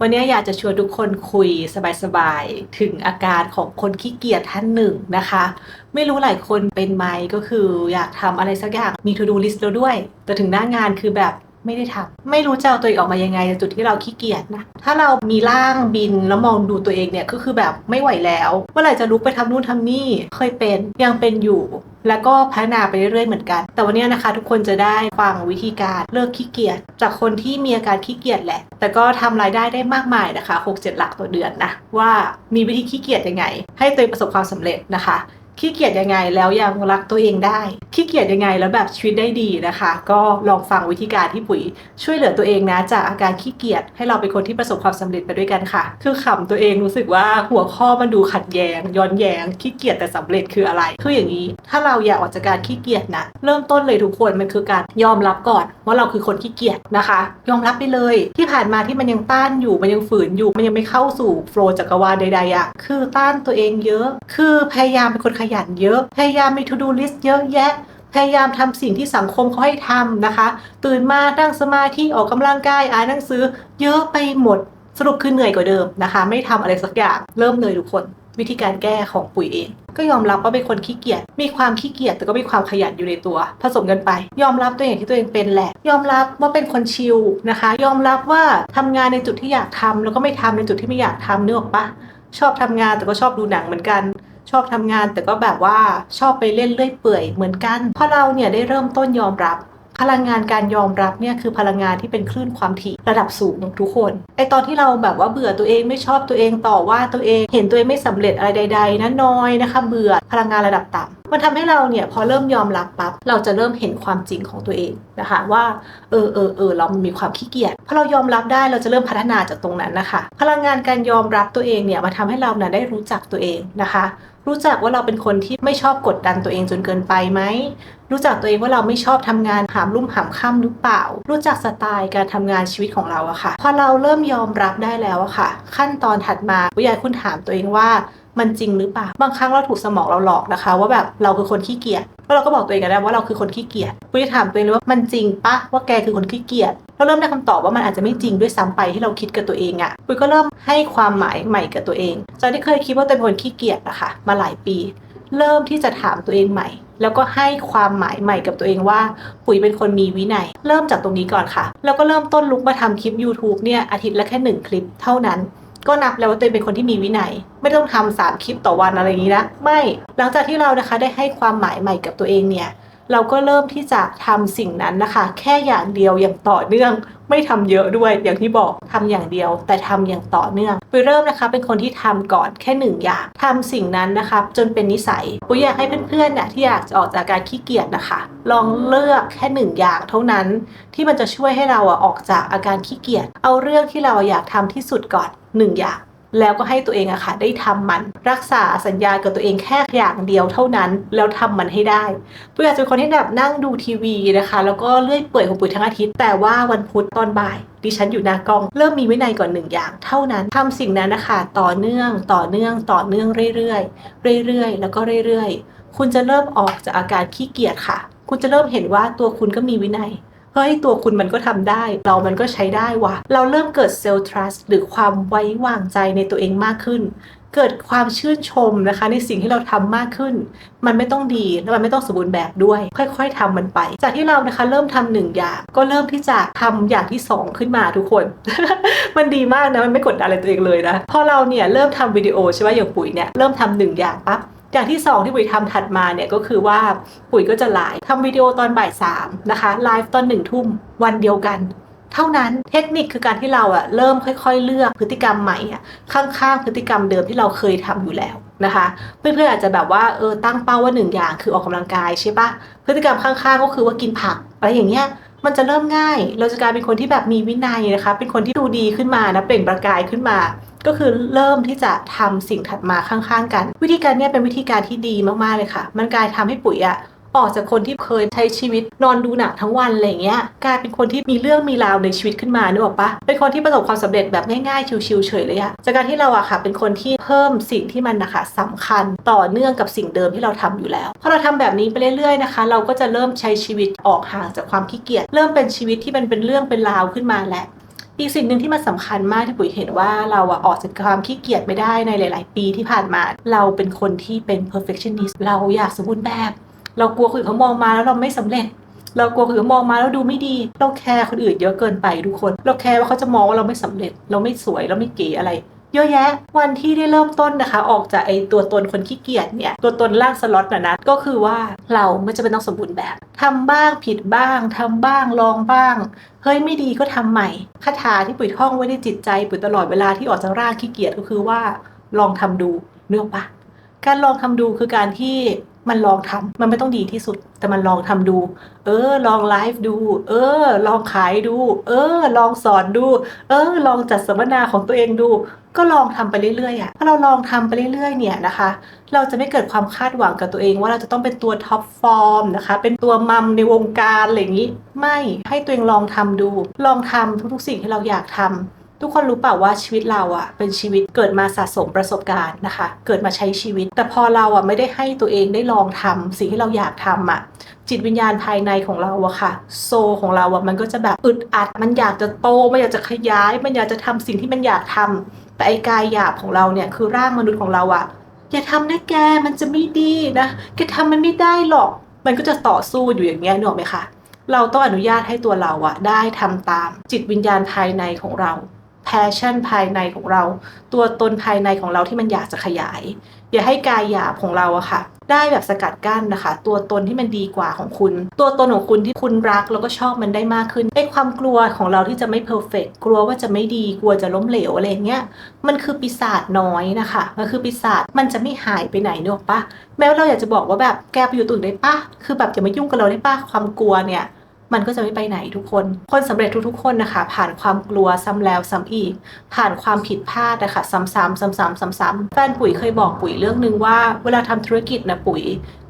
วันนี้อยากจะชวนทุกคนคุยสบายๆ ถึงอาการของคนขี้เกียจท่านหนึ่งนะคะ ไม่รู้หลายคนเป็นไหมก็คืออยากทำอะไรสักอย่างมี to do list แล้วด้วย แต่ถึงหน้างานคือแบบ ไม่ได้ทำไม่รู้จะเอาตัวเองออกมายังไงในจุดที่เราขี้เกียจนะ ถ้าเรามีร่างบินแล้วมองดูตัวเองเนี่ยก็คือแบบไม่ไหวแล้วเมื่อไหร่จะลุกไปทำนู่นทำนี่เคยเป็นยังเป็นอยู่ แล้วก็พัฒนาไปเรื่อยๆเหมือนกัน แต่วันนี้นะคะ ทุกคนจะได้ฟังวิธีการเลิกขี้เกียจจากคนที่มีอาการขี้เกียจแหละ แต่ก็ทำรายได้ได้มากมายนะคะ6-7หลักต่อเดือนนะว่ามีวิธีขี้เกียจยังไง ให้ตัวเองประสบความสำเร็จนะคะ ขี้เกียจยังไงแล้วยังรักตัวเองได้ ขี้เกียจยังไงแล้วแบบชีวิตได้ดีนะคะ ก็ลองฟังวิธีการที่ปุ๋ยช่วยเหลือตัวเองนะจากอาการขี้เกียจให้เราเป็นคนที่ประสบความสำเร็จไปด้วยกันค่ะ คือขำตัวเองรู้สึกว่าหัวข้อมันดูขัดแยง้งย้อนแย้งขี้เกียจแต่สำเร็จคืออะไร คืออย่างนี้ ถ้าเราอยากออกจากการขี้เกียจนะเริ่มต้นเลยทุกคนมันคือการยอมรับก่อน ว่าเราคือคนขี้เกียจนะคะ ยอมรับไปเลย ที่ผ่านมาที่มันยังต้านอยู่มันยังฝืนอยู่มันยังไม่เข้าสู่โฟล์จักรวาลใดๆอะคือต้านตัวเองเยอะ คือพยายามเป็นคนขยันเยอะ พยายามมี to do list เยอะแยะ พยายามทำสิ่งที่สังคมเขาให้ทำนะคะ ตื่นมานั่งสมาธิออกกำลังกายอ่านหนังสือ เยอะไปหมดสรุปคือเหนื่อยกว่าเดิมนะคะ ไม่ทำอะไรสักอย่างเริ่มเลยทุกคนวิธีการแก้ของปุ๋ยเอง ก็ยอมรับว่าเป็นคนขี้เกียจมีความขี้เกียจแต่ก็มีความขยันอยู่ในตัว ผสมกันไป ยอมรับตัวเองที่ตัวเองเป็นแหละ ยอมรับว่าเป็นคนชิลนะคะ ยอมรับว่าทำงานในจุดที่อยากทำแล้วก็ไม่ทำในจุดที่ไม่อยากทำเนื้ออกปะชอบทำงานแต่ก็ชอบดูหนังเหมือนกัน ชอบทำงานแต่ก็แบบว่าชอบไปเล่นเลื่อยเปื่อยเหมือนกันเพราะเราเนี่ยได้เริ่มต้นยอมรับ พลังงานการยอมรับเนี่ยคือพลังงานที่เป็นคลื่นความถี่ระดับสูงทุกคนไอตอนที่เราแบบว่าเบื่อตัวเองไม่ชอบตัวเองต่อว่าตัวเองเห็นตัวเองไม่สำเร็จอะไรใด ๆนะน้อยนะคะ เบื่อพลังงานระดับต่ำมันทำให้เราเนี่ยพอเริ่มยอมรับปั๊บเราจะเริ่มเห็นความจริงของตัวเองนะคะว่าเออเออเออเรามีความขี้เกียจพอเรายอมรับได้เราจะเริ่มพัฒนาจากตรงนั้นนะคะ พลังงานการยอมรับตัวเองเนี่ยมาทำให้เราเนี่ยได้รู้จักตัวเองนะคะ รู้จักว่าเราเป็นคนที่ไม่ชอบกดดันตัวเองจนเกินไปไหม รู้จักตัวเองว่าเราไม่ชอบทำงานหามรุ่มหามค่ำหรือเปล่า รู้จักสไตล์การทำงานชีวิตของเราอะค่ะ พอเราเริ่มยอมรับได้แล้วอะค่ะ ขั้นตอนถัดมาวิยายคุณถามตัวเองว่ามันจริงหรือเปล่า บางครั้งเราถูกสมองเราหลอกนะคะ ว่าแบบเราคือคนขี้เกียจ แล้วเราก็บอกตัวเองกันได้ว่าเราคือคนขี้เกียจปุ้ยถามตัวเองเลยว่ามันจริงปะว่าแกคือคนขี้เกียจเราเริ่มได้คำตอบว่ามันอาจจะไม่จริงด้วยซ้ำไปที่เราคิดกับตัวเองอะปุ้ยก็เริ่มให้ความหมายใหม่กับตัวเองจากที่เคยคิดว่าตัวเองเป็นคนขี้เกียจอะค่ะมาหลายปี เริ่มที่จะถามตัวเองใหม่ แล้วก็ให้ความหมายใหม่กับตัวเองว่า ปุ๋ยเป็นคนมีวินัย เริ่มจากตรงนี้ก่อนค่ะ แล้วก็เริ่มต้นลุกมาทำคลิป YouTube เนี่ยอาทิตย์ละแค่หนึ่งคลิปเท่านั้น ก็นับแล้วว่าตัวเองเป็นคนที่มีวินัย ไม่ต้องทำสามคลิปต่อวันอะไรอย่างนี้นะไม่หลังจากที่เรานะคะได้ให้ความหมายใหม่กับตัวเองเนี่ยเราก็เริ่มที่จะทำสิ่งนั้นนะคะ แค่อย่างเดียวอย่างต่อเนื่อง ไม่ทำเยอะด้วยอย่างที่บอกทำอย่างเดียว แต่ทำอย่างต่อเนื่องไปเริ่มนะคะ เป็นคนที่ทำก่อนแค่หนึ่งอย่างทำสิ่งนั้นนะคะ จนเป็นนิสัยปุยอยากให้เพื่อนๆเนี่ยที่อยากจะออกจากการขี้เกียจนะคะ ลองเลือกแค่หนึ่งอย่างเท่านั้นที่มันจะช่วยให้เราอออกจากอาการขี้เกียจเอาเรื่องที่เราอยากทำที่สุดก่อน หนึ่งอย่าง แล้วก็ให้ตัวเองอะค่ะได้ทำมัน รักษาสัญญากับตัวเองแค่อย่างเดียวเท่านั้น แล้วทำมันให้ได้ปุ้ยอจะเป็นคนที่แบบนั่งดูทีวีนะคะ แล้วก็เลื่อยเปื่อยของปุ๋ยทั้งอาทิตย์ แต่ว่าวันพุธตอนบ่ายดิฉันอยู่หน้ากล้องเริ่มมีวินัยก่อนหนึ่งอย่าง เท่านั้นทำสิ่งนั้นนะคะต่อเนื่องต่อเนื่องต่อเนื่องเรื่อยๆเรื่อยๆ แล้วก็เรื่อยๆ คุณจะเริ่มออกจากอาการขี้เกียจค่ะ คุณจะเริ่มเห็นว่าตัวคุณก็มีวินัย เฮ้ยตัวคุณมันก็ทำได้ เรามันก็ใช้ได้ว่ะ เราเริ่มเกิดเซลล์ทรัสหรือความไว้วางใจในตัวเองมากขึ้น เกิดความชื่นชมนะคะ ในสิ่งที่เราทำมากขึ้น มันไม่ต้องดีและมันไม่ต้องสมบูรณ์แบบด้วย ค่อย ๆทำมันไป จากที่เรานะคะเริ่มทำหนึ่งอย่าง ก็เริ่มที่จะทำอย่างที่สองขึ้นมาทุกคน มันดีมากนะมันไม่กดดันอะไรตัวเองเลยนะพอเราเนี่ยเริ่มทำวิดีโอใช่ไหมอย่างปุ๋ยเนี่ยเริ่มทำหนึ่งอย่างปั๊บ อย่างที่ 2 ที่ปุ๋ยทำถัดมาเนี่ยก็คือว่าปุ๋ยก็จะไลฟ์ทำวิดีโอตอนบ่ายสามนะคะไลฟ์ตอนหนึ่งทุ่มวันเดียวกัน เท่านั้นเทคนิคคือการที่เราอะเริ่มค่อยๆ เลือกพฤติกรรมใหม่อะข้างๆ พฤติกรรมเดิมที่เราเคยทำอยู่แล้วนะคะเพื่อนๆอาจจะแบบว่าเออตั้งเป้าว่าหนึ่งอย่างคือออกกำลังกายใช่ปะพฤติกรรมข้างๆก็คือว่ากินผักอะไรอย่างเงี้ยมันจะเริ่มง่าย เราจะกลายเป็นคนที่แบบมีวินัยนะคะ เป็นคนที่ดูดีขึ้นมานะเปล่งประกายขึ้นมา ก็คือเริ่มที่จะทำสิ่งถัดมาข้างๆกัน วิธีการนี้เป็นวิธีการที่ดีมากๆเลยค่ะ มันกลายทำให้ปุ๋ยอะออกจากคนที่เคยใช้ชีวิตนอนดูหนังทั้งวันอะไรเงี้ยกลายเป็นคนที่มีเรื่องมีราวในชีวิตขึ้นมานึกออกปะเป็นคนที่ประสบความสำเร็จแบบง่ายๆชิวๆเฉยเลยอะจากการที่เราอะค่ะ เป็นคนที่เพิ่มสิ่งที่มันนะคะสำคัญต่อเนื่องกับสิ่งเดิมที่เราทำอยู่แล้วพอเราทำแบบนี้ไปเรื่อยๆนะคะ เราก็จะเริ่มใช้ชีวิตออกห่างจากความขี้เกียจเริ่มเป็นชีวิตที่มันเป็นเรื่องเป็นราวขึ้นมาแหละ อีกสิ่งหนึ่งที่มันสำคัญมากที่ปุ๋ยเห็นว่าเราอะออกจากความขี้เกียจไม่ได้ในหลาย ๆ ปีที่ผ่านมา เราเป็นคนที่เป็น perfectionist เราอยากสมบูรณ์แบบ เรากลัวคนอื่นเขามองมาแล้วเราไม่สำเร็จ เรากลัวคนอื่นมองมาแล้วดูไม่ดี เราแคร์คนอื่นเยอะเกินไปทุกคน เราแคร์ว่าเขาจะมองว่าเราไม่สำเร็จ เราไม่สวยเราไม่เก๋อะไร เยอะแยะ วันที่ได้เริ่มต้นนะคะ ออกจากไอตัวตนคนขี้เกียจเนี่ย ตัวตนล่างสล็อตนะนะ ก็คือว่าเราไม่จะเป็นต้องสมบูรณ์แบบทำบ้างผิดบ้างทำบ้างลองบ้าง เฮ้ยไม่ดีก็ทำใหม่คาถาที่ปุ๋ยท่องไว้ในจิตใจปุ๋ยตลอดเวลาที่ออกจากร่างขี้เกียจก็คือว่าลองทำดูเนื้ออกปะการลองทำดูคือการที่มันลองทำมันไม่ต้องดีที่สุด แต่มันลองทำดู เออ ลองไลฟ์ดู เออ ลองขายดู เออ ลองสอนดู เออ ลองจัดสัมมนาของตัวเองดู ก็ลองทำไปเรื่อยๆอะถ้าเราลองทำไปเรื่อยๆเนี่ยนะคะ เราจะไม่เกิดความคาดหวังกับตัวเอง ว่าเราจะต้องเป็นตัวท็อปฟอร์มนะคะ เป็นตัวมัมในวงการอะไรอย่างนี้ ไม่ให้ตัวเองลองทำดู ลองทำทุกๆสิ่งที่เราอยากทำ ทุกคนรู้เปล่าว่าชีวิตเราอะเป็นชีวิตเกิดมาสะสมประสบการณ์นะคะ เกิดมาใช้ชีวิต แต่พอเราอะไม่ได้ให้ตัวเองได้ลองทำสิ่งที่เราอยากทำอะจิตวิญญาณภายในของเราอะค่ะ โซของเราอะมันก็จะแบบอึดอัด มันอยากจะโต มันอยากจะขยาย มันอยากจะทำสิ่งที่มันอยากทำแต่ไอ้กายหยาบของเราเนี่ยคือร่างมนุษย์ของเราอะอย่าทำนะแกมันจะไม่ดีนะแกทำมันไม่ได้หรอก มันก็จะต่อสู้อยู่อย่างเงี้ยนึกออกไหมคะเราต้องอนุญาตให้ตัวเราอะได้ทำตามจิตวิญญาณภายในของเรา แพชชั่นภายในของเรา ตัวตนภายในของเราที่มันอยากจะขยาย อย่าให้กายหยาบของเราอะค่ะ ได้แบบสกัดกั้นนะคะ ตัวตนที่มันดีกว่าของคุณ ตัวตนของคุณที่คุณรักแล้วก็ชอบมันได้มากขึ้นไอ้ความกลัวของเราที่จะไม่เพอร์เฟกกลัวว่าจะไม่ดีกลัวจะล้มเหลวอะไรอย่างเงี้ยมันคือปีศาจน้อยนะคะ มันคือปีศาจมันจะไม่หายไปไหนเนอะปะแม้ว่าเราอยากจะบอกว่าแบบแกไปอยู่ตุ่นได้ปะคือแบบอย่ามายุ่งกับเราได้ปะความกลัวเนี่ย มันก็จะไม่ไปไหนทุกคน คนสำเร็จทุกๆคนนะคะ ผ่านความกลัวซ้ำแล้วซ้ำอีก ผ่านความผิดพลาดนะคะซ้ำๆซ้ำๆซ้ำๆแฟนปุ๋ยเคยบอกปุ๋ยเรื่องนึงว่าเวลาทำธุรกิจนะปุ๋ย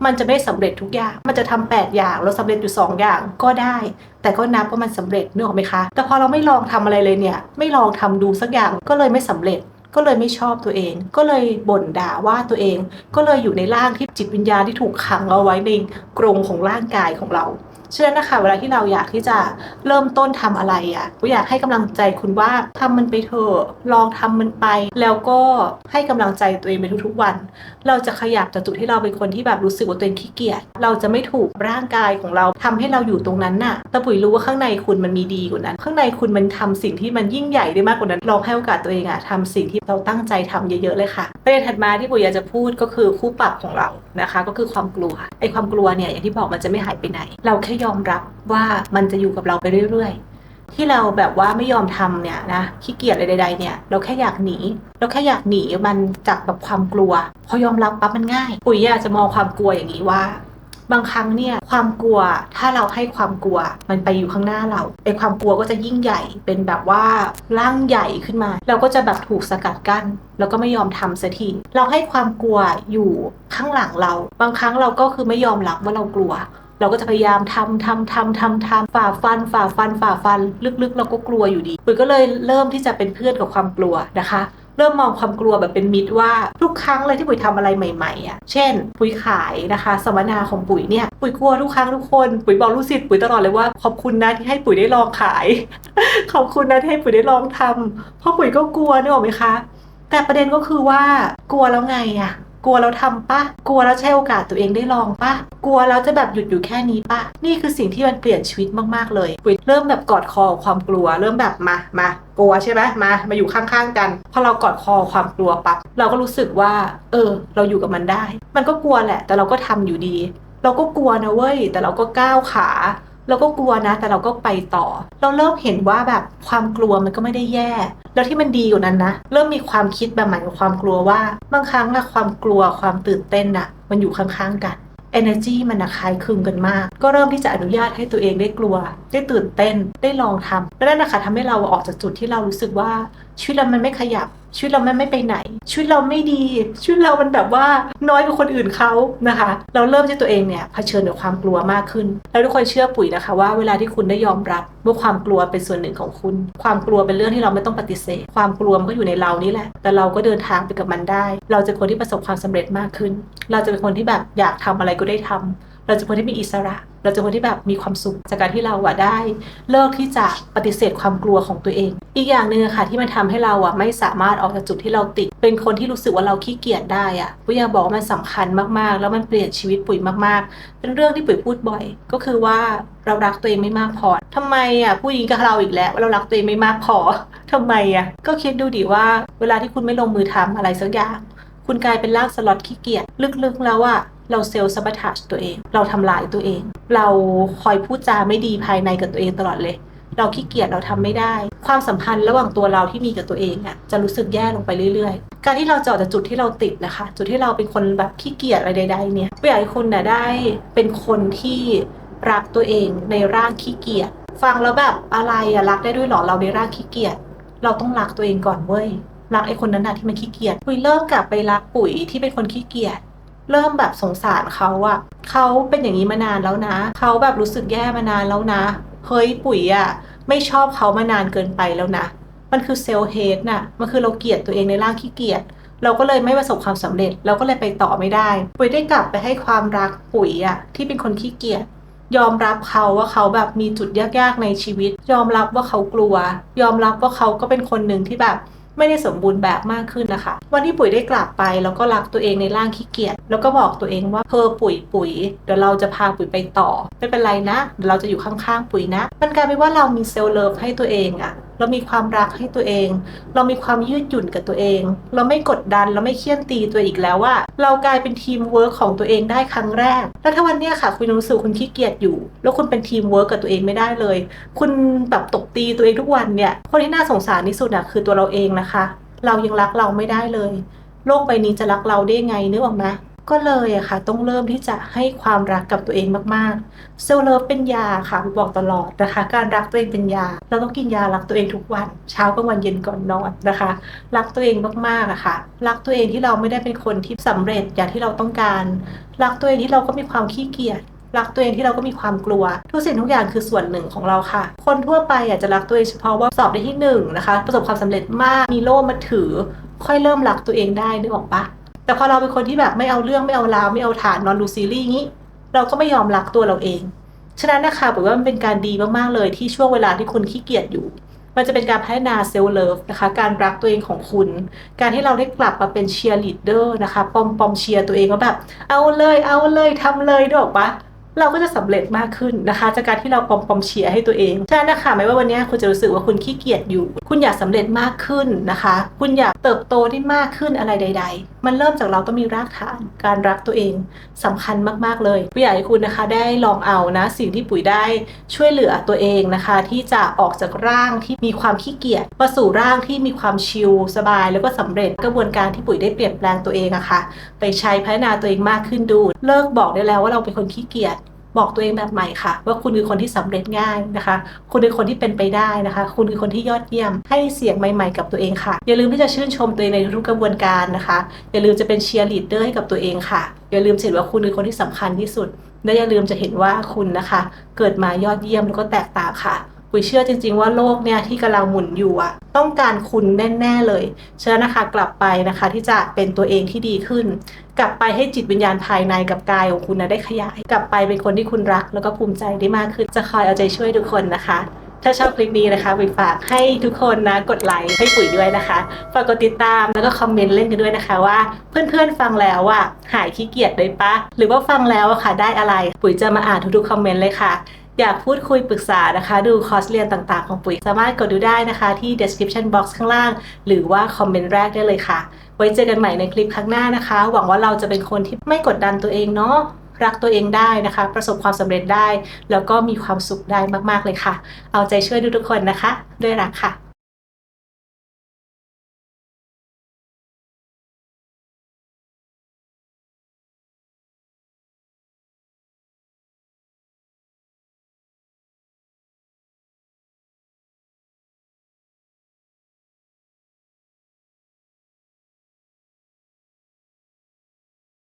มันจะไม่สำเร็จทุกอย่าง มันจะทำแปดอย่างแล้วสำเร็จอยู่สองอย่างก็ได้ แต่ก็นับว่ามันสำเร็จนึกออกไหมคะ แต่พอเราไม่ลองทำอะไรเลยเนี่ย ไม่ลองทำดูสักอย่างก็เลยไม่สำเร็จก็เลยไม่ชอบตัวเอง ก็เลยบ่นด่าว่าตัวเอง ก็เลยอยู่ในร่างที่จิตวิญญาณที่ถูกขังเอาไว้ในกรงของร่างกายของเรา ฉะนั้นนะคะ เวลาที่เราอยากที่จะเริ่มต้นทำอะไรอะ่ะก็อยากให้กำลังใจคุณว่าทำมันไปเถอะลองทำมันไป แล้วก็ให้กำลังใจตัวเองไปทุกๆวัน เราจะขยับจากจุดที่เราเป็นคนที่แบบรู้สึกว่าตัวเองขี้เกียจเราจะไม่ถูกร่างกายของเราทำให้เราอยู่ตรงนั้นน่ะแต่ปุ๋ยรู้ว่าข้างในคุณมันมีดีกว่านั้น ข้างในคุณมันทำสิ่งที่มันยิ่งใหญ่ได้มากกว่านั้นลองให้โอกาสตัวเองอะทำสิ่งที่เราตั้งใจทำเยอะๆเลยค่ะประเด็นถัดมาที่ปุ๋ยอยากจะพูดก็คือคู่ปรับของเรานะคะ ก็คือความกลัวไอ้ความกลัวเนี่ยอย่างที่บอกมันจะไม่หายไปไหน เราแค่ยอมรับว่ามันจะอยู่กับเราไปเรื่อยๆ ที่เราแบบว่าไม่ยอมทำเนี่ยนะขี้เกียจอะไรใดๆเนี่ย เราแค่อยากหนี เราแค่อยากหนีมันจากแบบความกลัว พอยอมรับปั๊บมันง่าย ปุ๋ยอยากจะมองความกลัวอย่างนี้ว่า บางครั้งเนี่ยความกลัวถ้าเราให้ความกลัวมันไปอยู่ข้างหน้าเราไอ้ความกลัวก็จะยิ่งใหญ่เป็นแบบว่าร่างใหญ่ขึ้นมา เราก็จะแบบถูกสกัดกั้นแล้วก็ไม่ยอมทำสักที เราให้ความกลัวอยู่ข้างหลังเรา บางครั้งเราก็คือไม่ยอมรับว่าเรากลัว เราก็จะพยายามทำทำทำทำทำฝ่าฟัน ฝ่าฟัน ฝ่าฟัน ลึกๆ เราก็กลัวอยู่ดีปุ๋ยก็เลยเริ่มที่จะเป็นเพื่อนกับความกลัวนะคะเริ่มมองความกลัวแบบเป็นมิตรว่าทุกครั้งเลยที่ปุ๋ยทำอะไรใหม่ๆอะ เช่น ปุ๋ยขายนะคะสัมมนาของปุ๋ยเนี่ยปุ๋ยกลัวทุกครั้งทุกคน ปุ๋ยบอกลูกศิษย์ปุ๋ยตลอดเลยว่าขอบคุณนะที่ให้ปุ๋ยได้ลองขาย ขอบคุณนะที่ให้ปุ๋ยได้ลองทำเพราะปุ๋ยก็กลัวนึกออกไหมคะ แต่ประเด็นก็คือว่ากลัวแล้วไงอะ กลัวแล้วทำปะกลัวแล้วใช้โอกาสตัวเองได้ลองปะกลัวแล้วจะแบบหยุดอยู่แค่นี้ปะนี่คือสิ่งที่มันเปลี่ยนชีวิตมากๆเลยปุ๋ยเริ่มแบบกอดคอความกลัว เริ่มแบบมามากลัวใช่ไหมมา มาอยู่ข้างๆกัน พอเรากอดคอความกลัวปั๊บเราก็รู้สึกว่า เออ เราอยู่กับมันได้ มันก็กลัวแหละ แต่เราก็ทำอยู่ดี เราก็กลัวนะเว้ย แต่เราก็ก้าวขา เราก็กลัวนะ แต่เราก็ไปต่อ เราเริ่มเห็นว่าแบบความกลัวมันก็ไม่ได้แย่ แล้วที่มันดีกว่นั้นนะ เริ่มมีความคิดแบบใหม่กับความกลัวว่าบางครั้งนะความกลัวความตื่นเต้นน่ะมันอยู่ข้างๆกัน energy มันคล้ายคลึงกันมาก ก็เริ่มที่จะอนุญาตให้ตัวเองได้กลัว ได้ตื่นเต้นได้ลองทำแล้วนั่นนะคะทำให้เราออกจากจุดที่เรารู้สึกว่า ชีวิตเรามันไม่ขยับชีวิตเรามันไม่ไปไหนชีวิตเราไม่ดีชีวิตเรามันแบบว่าน้อยกว่าคนอื่นเขานะคะ เราเริ่มที่ตัวเองเนี่ยเผชิญกับความกลัวมากขึ้น แล้วทุกคนเชื่อปุ๋ยนะคะว่าเวลาที่คุณได้ยอมรับว่าความกลัวเป็นส่วนหนึ่งของคุณ ความกลัวเป็นเรื่องที่เราไม่ต้องปฏิเสธ ความกลัวมันก็อยู่ในเรานี่แหละ แต่เราก็เดินทางไปกับมันได้ เราจะเป็นคนที่ประสบความสำเร็จมากขึ้น เราจะเป็นคนที่แบบอยากทำอะไรก็ได้ทำเราจะเป็นคนที่มีอิสระ เราจะคนที่แบบมีความสุขจากการที่เราอะได้เลิกที่จะปฏิเสธความกลัวของตัวเอง อีกอย่างหนึ่งค่ะที่มันทำให้เราอะไม่สามารถออกจากจุดที่เราติด เป็นคนที่รู้สึกว่าเราขี้เกียจได้อะปุ้ยาบอกว่ามันสำคัญมากๆ แล้วมันเปลี่ยนชีวิตปุ๋ยมากๆ เป็นเรื่องที่ปุ๋ยพูดบ่อย ก็คือว่าเรารักตัวเองไม่มากพอทำไมอะผู้หญิงกับเราอีกแล้วว่าเรารักตัวเองไม่มากพอทำไมอะก็คิดดูดิว่าเวลาที่คุณไม่ลงมือทำอะไรสักอย่าง คุณกลายเป็นลากสล็อตขี้เกียจลึกๆแล้วอะ เราเซลล์ซับ t ท g ตัวเอง เราทำลายตัวเอง เราคอยพูดจาไม่ดีภายในกับตัวเองตลอดเลย เราขี้เกียจเราทำไม่ได้ ความสัมพันธ์ระหว่างตัวเราที่มีกับตัวเองอะจะรู้สึกแย่ลงไปเรื่อยๆ การที่เราจะออกจากจุดที่เราติดนะคะ จุดที่เราเป็นคนแบบขี้เกียจอะไรใด ๆ เนี่ยอยากให้คุณน่ะได้เป็นคนที่รักตัวเองในร่างขี้เกียจฟังแล้วแบบอะไรอะรักได้ด้วยหรอเราในร่างขี้เกียจเราต้องรักตัวเองก่อนเว้ยรักไอ้คนนั้นน่ะที่มันขี้เกียจปุ๋ยเริ่มกลับไปรักปุ๋ยที่เป็นคนขี้เกียจ เริ่มแบบสงสารเขาอะเขาเป็นอย่างนี้มานานแล้วนะ เขาแบบรู้สึกแย่มานานแล้วนะ เฮ้ยปุ๋ยอะไม่ชอบเขามานานเกินไปแล้วนะ มันคือเซลล์เฮดน่ะ มันคือเราเกลียดตัวเองในร่างขี้เกียจ เราก็เลยไม่ประสบความสำเร็จ เราก็เลยไปต่อไม่ได้ ปุ๋ยได้กลับไปให้ความรักปุ๋ยอะที่เป็นคนขี้เกียจยอมรับเขาว่าเขาแบบมีจุดยากๆในชีวิต ยอมรับว่าเขากลัว ยอมรับว่าเขาก็เป็นคนหนึ่งที่แบบ ไม่ได้สมบูรณ์แบบมากขึ้นนะคะ วันที่ปุ๋ยได้กลับไปแล้วก็รักตัวเองในร่างขี้เกียจแล้วก็บอกตัวเองว่าเพอปุ๋ยปุ๋ยเดี๋ยวเราจะพาปุ๋ยไปต่อ ไม่เป็นไรนะเดี๋ยวเราจะอยู่ข้างๆปุ๋ยนะ มันกลายเป็นว่าเรามีเซลล์เลิฟให้ตัวเองอะ เรามีความรักให้ตัวเอง เรามีความยืดหยุ่นกับตัวเอง เราไม่กดดัน เราไม่เคี่ยนตีตัวอีกแล้วว่า เรากลายเป็นทีมเวิร์กของตัวเองได้ครั้งแรก แล้วถ้าวันนี้ค่ะ คุณรู้สึกคุณขี้เกียจอยู่ แล้วคุณเป็นทีมเวิร์กกับตัวเองไม่ได้เลย คุณแบบตบตีตัวเองทุกวันเนี่ย คนที่น่าสงสารที่สุดอะคือตัวเราเองนะคะ เรายังรักเราไม่ได้เลย โลกใบนี้จะรักเราได้ไงนึกออกไหม ก็เลยอะค่ะ ต้องเริ่มที่จะให้ความรักกับตัวเองมากๆเซลเลิฟเป็นยาค่ะบอกตลอดนะคะ การรักตัวเองเป็นยา เราต้องกินยารักตัวเองทุกวัน เช้ากลางวันเย็นก่อนนอนนะคะ รักตัวเองมากๆอะค่ะ รักตัวเองที่เราไม่ได้เป็นคนที่สำเร็จอย่างที่เราต้องการ รักตัวเองที่เราก็มีความขี้เกียจรักตัวเองที่เราก็มีความกลัว ทุกสิ่งทุกอย่างคือส่วนหนึ่งของเราค่ะ คนทั่วไปอากจะรักตัวเองเฉพาะว่าสอบได้ที่หนึ่งนะคะ ประสบความสำเร็จมากมีโล่มาถือ ค่อยเริ่มรักตัวเองได้นึกออกปะ แต่พอเราเป็นคนที่แบบไม่เอาเรื่องไม่เอาราวไม่เอาฐานนอนดูซีรีส์งี้ เราก็ไม่ยอมรักตัวเราเอง ฉะนั้นนะคะผมว่ามันเป็นการดีมากๆเลยที่ช่วงเวลาที่คุณขี้เกียจอยู่ มันจะเป็นการพัฒนาเซลล์เลิฟนะคะ การรักตัวเองของคุณ การที่เราได้กลับมาเป็นเชียร์ลีดเดอร์นะคะ ปอมปอมเชียร์ตัวเองว่าแบบ เอาเลยเอาเลยทำเลยดอกปะเราก็จะสำเร็จมากขึ้นนะคะ จากการที่เราปอมปอมเชียร์ให้ตัวเองฉะนั้นะคะไม่ว่าวันนี้คุณจะรู้สึกว่าคุณขี้เกียจอยู่ คุณอยากสำเร็จมากขึ้นนะคะ คุณอยากเติบโตได้มากขึ้นอะไรใด ๆ มันเริ่มจากเราต้องมีรากฐานการรักตัวเองสำคัญมาก ๆ เลยปุ๋ยอยากให้คุณนะคะได้ลองเอานะ สิ่งที่ปุ๋ยได้ช่วยเหลือตัวเองนะคะ ที่จะออกจากร่างที่มีความขี้เกียจมาสู่ร่างที่มีความชิลสบาย แล้วก็สำเร็จกระบวนการที่ปุ๋ยได้เปลี่ยนแปลงตัวเองอะคะ่ะไปใช้พัฒนาตัวเองมากขึ้นดู เลิกบอกได้แล้วว่าเราเป็นคนขี้เกียจ บอกตัวเองแบบใหม่ค่ะ ว่าคุณคือคนที่สำเร็จง่ายนะคะ คุณคือคนที่เป็นไปได้นะคะ คุณคือคนที่ยอดเยี่ยม ให้เสียงใหม่ ๆ กับตัวเองค่ะ อย่าลืมที่จะชื่นชมตัวเองในทุกกระบวนการนะคะ อย่าลืมจะเป็นเชียร์ลีดเดอร์ให้กับตัวเองค่ะ อย่าลืมเห็นว่าคุณคือคนที่สำคัญที่สุด และอย่าลืมจะเห็นว่าคุณนะคะ เกิดมายอดเยี่ยมแล้วก็แตกต่างค่ะ ปุ๋ยเชื่อจริง ๆ ว่าโลกเนี่ยที่กำลังหมุนอยู่อะต้องการคุณแน่ๆเลยฉะนั้นนะคะกลับไปนะคะที่จะเป็นตัวเองที่ดีขึ้น กลับไปให้จิตวิญญาณภายในกับกายของคุณนะได้ขยาย กลับไปเป็นคนที่คุณรัก แล้วก็ภูมิใจได้มากขึ้นจะคอยเอาใจช่วยทุกคนนะคะถ้าชอบคลิปนี้นะคะปุ๋ยฝากให้ทุกคนนะกดไลค์ให้ปุ๋ยด้วยนะคะ ฝากกดติดตามแล้วก็คอมเมนต์เล่นกันด้วยนะคะว่า เพื่อนๆฟังแล้วอะหายขี้เกียจเลยปะหรือว่าฟังแล้วอะค่ะได้อะไร ปุ๋ยจะมาอ่านทุกๆคอมเมนต์เลยค่ะ อยากพูดคุยปรึกษานะคะ ดูคอร์สเรียนต่างๆ ของปุ๋ย สามารถกดดูได้นะคะที่ description box ข้างล่าง หรือว่าคอมเมนต์แรกได้เลยค่ะ ไว้เจอกันใหม่ในคลิปครั้งหน้านะคะ หวังว่าเราจะเป็นคนที่ไม่กดดันตัวเองเนาะรักตัวเองได้นะคะ ประสบความสำเร็จได้ แล้วก็มีความสุขได้มากๆเลยค่ะ เอาใจช่วยทุกๆคนนะคะ ด้วยรักค่ะ